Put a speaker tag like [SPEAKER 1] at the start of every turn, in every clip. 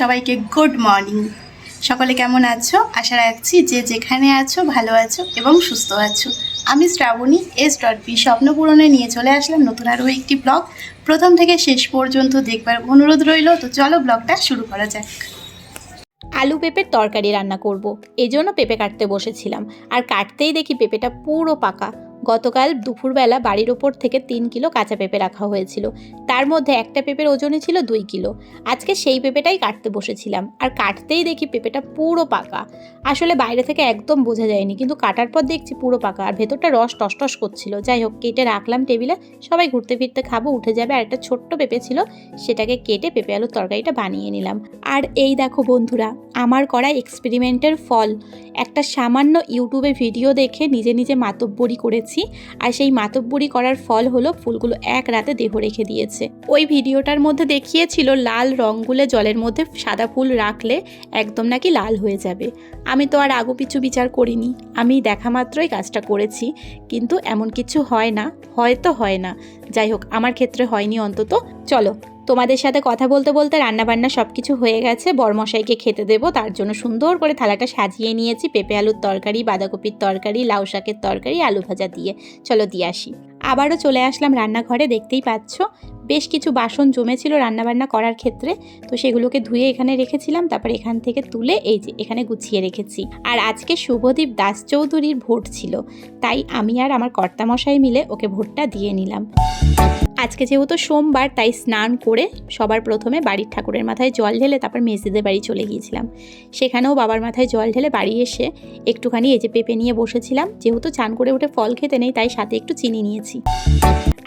[SPEAKER 1] সবাইকে good morning সকলে কেমন আছো? আশা রাখছি যে যেখানে আছো, ভালো আছো এবং সুস্থ আছো। আমি শ্রাবণী এস ডট বি স্বপ্নপূরণে নিয়ে চলে আসলাম নতুন আরও একটি ব্লগ প্রথম থেকে শেষ পর্যন্ত দেখবার অনুরোধ রইল, তো চলো ব্লগটা শুরু করা যাক।
[SPEAKER 2] আলু পেঁপের তরকারি রান্না করব। এজন্য পেঁপে কাটতে বসেছিলাম। আর কাটতেই দেখি পেঁপেটা পুরো পাকা। গতকাল দুপুরবেলা বাড়ির ওপর থেকে তিন কিলো কাঁচা পেঁপে রাখা হয়েছিল। তার মধ্যে একটা পেঁপের ওজনই ছিল দুই কিলো। আজকে সেই পেঁপেটাই কাটতে বসেছিলাম। আর কাটতেই দেখি পেঁপেটা পুরো পাকা। আসলে বাইরে থেকে একদম বোঝা যায়নি, কিন্তু কাটার পর দেখছি পুরো পাকা। আর ভেতরটা রস টসটস করছিল। যাই হোক, কেটে রাখলাম টেবিলে। সবাই ঘুরতে ফিরতে খাব, উঠে যাবে। আর একটা ছোট্ট পেঁপে ছিল, সেটাকে কেটে পেঁপে আলুর তরকারিটা বানিয়ে নিলাম। আর এই দেখো বন্ধুরা, আমার করা এক্সপেরিমেন্টের ফল। একটা সামান্য ইউটিউবে ভিডিও দেখে নিজে নিজে মাতব্বরি করেছি। আর সেই মাতব্বরি করার ফল হলো ফুলগুলো এক রাতে দেহ রেখে দিয়েছে। ওই ভিডিওটার মধ্যে দেখিয়েছিল লাল রঙগুলো জলের মধ্যে সাদা ফুল রাখলে একদম নাকি লাল হয়ে যাবে। আমি তো আর আগু পিছু বিচার করিনি, আমি দেখা মাত্রই কাজটা করেছি, কিন্তু এমন কিছু হয় না হয়তো হয় না। যাই হোক, আমার ক্ষেত্রে হয়নি অন্তত। চলো, তোমাদের সাথে কথা বলতে বলতে রান্নাবান্না সব কিছু হয়ে গেছে। বরমশাইকে খেতে দেবো, তার জন্য সুন্দর করে থালাটা সাজিয়ে নিয়েছি। পেঁপে আলুর তরকারি, বাঁধাকপির তরকারি, লাউ শাকের তরকারি, আলু ভাজা দিয়ে। চলো, দিয়ে আসি। আবারও চলে আসলাম রান্নাঘরে, দেখতেই পাচ্ছ? বেশ কিছু বাসন জমেছিল রান্নাবান্না করার ক্ষেত্রে, তো সেগুলোকে ধুয়ে এখানে রেখেছিলাম, তারপর এখান থেকে তুলে এই যে এখানে গুছিয়ে রেখেছি। আর আজকে শুভদীপ দাস চৌধুরীর ভোট ছিল, তাই আমি আর আমার কর্তামশাই মিলে ওকে ভোটটা দিয়ে নিলাম। আজকে যেহেতু সোমবার, তাই স্নান করে সবার প্রথমে বাড়ির ঠাকুরের মাথায় জল ঢেলে তারপর মেসিদের বাড়ি চলে গিয়েছিলাম। সেখানেও বাবার মাথায় জল ঢেলে বাড়ি এসে একটুখানি এই যে পেঁপে নিয়ে বসেছিলাম। যেহেতু চান করে উঠে ফল খেতে নেই, তাই সাথে একটু চিনি নিয়েছি।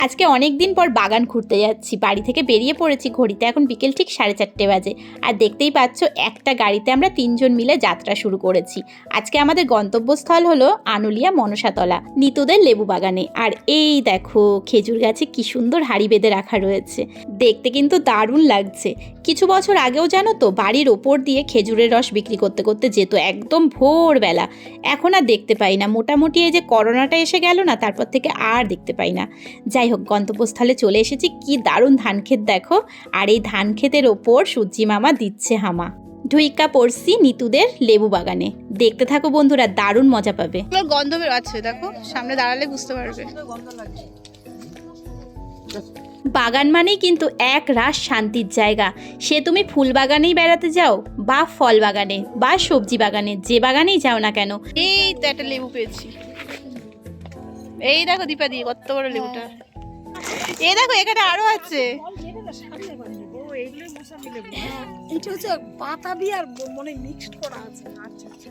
[SPEAKER 2] আজকে অনেক দিন পর বাগান ঘুরতে যাচ্ছি। বাড়ি থেকে বেরিয়ে পড়েছি ঘড়িতে, এখন বিকেল ঠিক সাড়ে চারটে বাজে। আর দেখতেই পাচ্ছ, একটা গাড়িতে আমরা তিনজন মিলে যাত্রা শুরু করেছি। আজকে আমাদের গন্তব্যস্থল হলো আনুলিয়া মনসাতলা, নিতুদের লেবু বাগানে আর এই দেখো, খেজুর গাছে কি সুন্দর হাড়ি বেঁধে রাখা রয়েছে। দেখতে কিন্তু দারুণ লাগছে। কিছু বছর আগেও জানো তো, বাড়ির ওপর দিয়ে খেজুরের রস বিক্রি করতে করতে যেত একদম ভোরবেলা। এখন আর দেখতে পাই না। মোটামুটি এই যে করোনাটা এসে গেল না, তারপর থেকে আর দেখতে পাই না। যাই হোক, গন্তব্যস্থলে চলে এসেছি। কি দারুণ ধান ক্ষেত দেখো। আর এই ধান ক্ষেতের ওপর সূর্যি মামা দিচ্ছে হামা। ঢুইকা পড়ছি নিতুদের লেবু বাগানে। দেখতে থাকো বন্ধুরা, দারুণ মজা পাবে।
[SPEAKER 1] গন্ধ বেরোচ্ছে দেখো, সামনে দাঁড়ালে বুঝতে পারবে।
[SPEAKER 2] বাগান মানেই কিন্তু এক রাস শান্তির জায়গা। সে তুমি ফুল বাগানেই বেড়াতে যাও বা ফল বাগানে বা সবজি বাগানে যে বাগানেই যাও না কেন।
[SPEAKER 1] এই তো একটা লেবু পেয়েছি। এই দেখো দীপা দি কত বড় লেবুটা। এই দেখো এখানে আরও আছে।
[SPEAKER 3] এটা হচ্ছে বাতাবি আর মনে মিক্সড করা আছে। আচ্ছা আচ্ছা।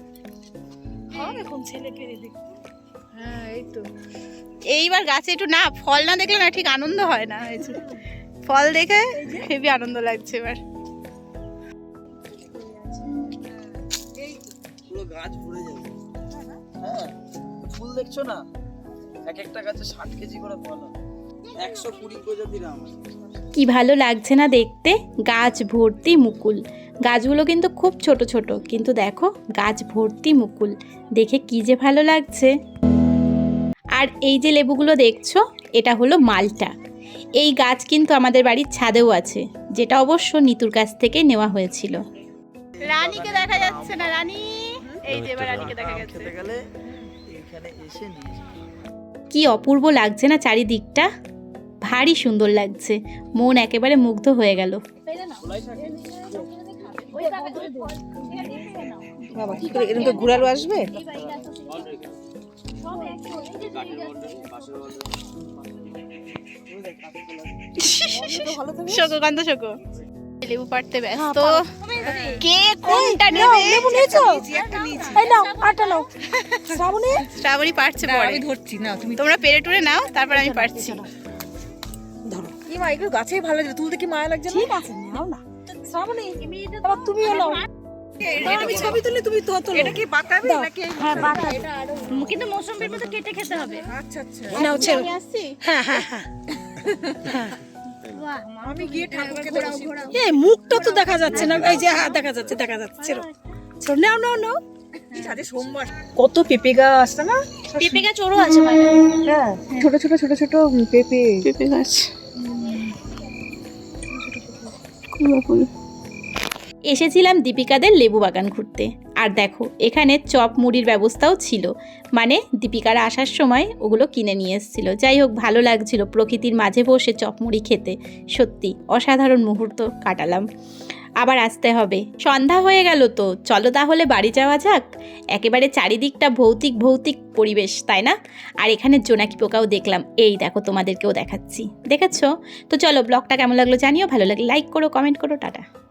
[SPEAKER 3] কোন ছেলে পেরে হ্যাঁ এই তো।
[SPEAKER 1] এইবার গাছে একটু না ফল না দেখলে না ঠিক আনন্দ হয় না এই যে, ফল দেখে হেবি আনন্দ লাগছে এবার।
[SPEAKER 4] গাছ ভরে যাবে। হ্যাঁ ফুল দেখছ না? এক একটা গাছে ষাট কেজি করে ফল একশো কুড়ি প্রজাতির আম
[SPEAKER 2] কি ভালো লাগছে না দেখতে? গাছ ভর্তি মুকুল। গাছগুলো কিন্তু খুব ছোট ছোট কিন্তু দেখো গাছ ভর্তি মুকুল। দেখে কি যে ভালো লাগছে। আর এই যে লেবুগুলো দেখছ এটা হলো মালটা এই গাছ কিন্তু আমাদের বাড়ির ছাদেও আছে যেটা অবশ্য নিতুর কাছ থেকে নেওয়া হয়েছিল
[SPEAKER 1] রানীকে দেখা যাচ্ছে না রানী এই যে এবার রানীকে দেখা গেছে
[SPEAKER 4] খেতে গেলে এখানে এসে নিয়ে যাও।
[SPEAKER 2] কি অপূর্ব লাগছে না চারিদিকটা ভারী সুন্দর লাগছে মন একেবারে মুগ্ধ হয়ে গেল
[SPEAKER 3] বাবা কি করে এরকম ঘুরালো আসবে
[SPEAKER 1] শোকো কান্ত শোকো। লেবু পাড়তে ব্যস্ত। কে কোনটা নেবে?
[SPEAKER 3] লেবু নিয়েছো? এই নাও আটা নাও। শ্রাবণী?
[SPEAKER 1] শ্রাবণী পারছে পরে।
[SPEAKER 3] আমি ধরছি না তুমি
[SPEAKER 1] তোমরা পেরে টুরে নাও তারপর আমি পারছি
[SPEAKER 3] ধরো। কি মা এগুলো গাছেই ভালো লাগে তুলতে কি মায়া লাগছে ঠিক আছে নাও না। শ্রাবণী তুমিও নাও। আমি ছবি তুলি তুমি তো তোলো এটা কি বাতাবি নাকি? হ্যাঁ বাতাবি
[SPEAKER 2] কিন্তু মৌসুমীর মতো কেটে খেতে হবে।
[SPEAKER 3] আচ্ছা আচ্ছা। নাও ছেড়ো
[SPEAKER 1] আসছি?
[SPEAKER 3] হ্যাঁ হ্যাঁ হ্যাঁ। আমি গিয়ে ঠাকুরকে এই মুখটা তো দেখা যাচ্ছে না। এই যে হ্যাঁ দেখা যাচ্ছে দেখা যাচ্ছে ছেড়ো। ছেড়ো নাও নাও নাও। সোমবার। কত পেঁপে গাছ না?
[SPEAKER 2] পেঁপে গাছ ওরও আছে
[SPEAKER 3] হ্যাঁ ছোট ছোট ছোট ছোট পেঁপে।
[SPEAKER 1] পেঁপে গাছ।
[SPEAKER 2] এসেছিলাম দীপিকাদের লেবু বাগান ঘুরতে। আর দেখো, এখানে চপ মুড়ির ব্যবস্থাও ছিল। মানে দীপিকারা আসার সময় ওগুলো কিনে নিয়ে এসেছিল। যাই হোক, ভালো লাগছিল প্রকৃতির মাঝে বসে চপ মুড়ি খেতে। সত্যি, অসাধারণ মুহূর্ত কাটালাম। আবার আসতে হবে। সন্ধ্যা হয়ে গেল তো, চলো তাহলে বাড়ি যাওয়া যাক। একেবারে চারিদিকটা ভৌতিক ভৌতিক পরিবেশ, তাই না? আর এখানে জোনাকি পোকাও দেখলাম। এই দেখো, তোমাদেরকেও দেখাচ্ছি। দেখেছ? তো চলো, ব্লগটা কেমন লাগল জানিও। ভালো লাগলে লাইক করো কমেন্ট করো, টাটা।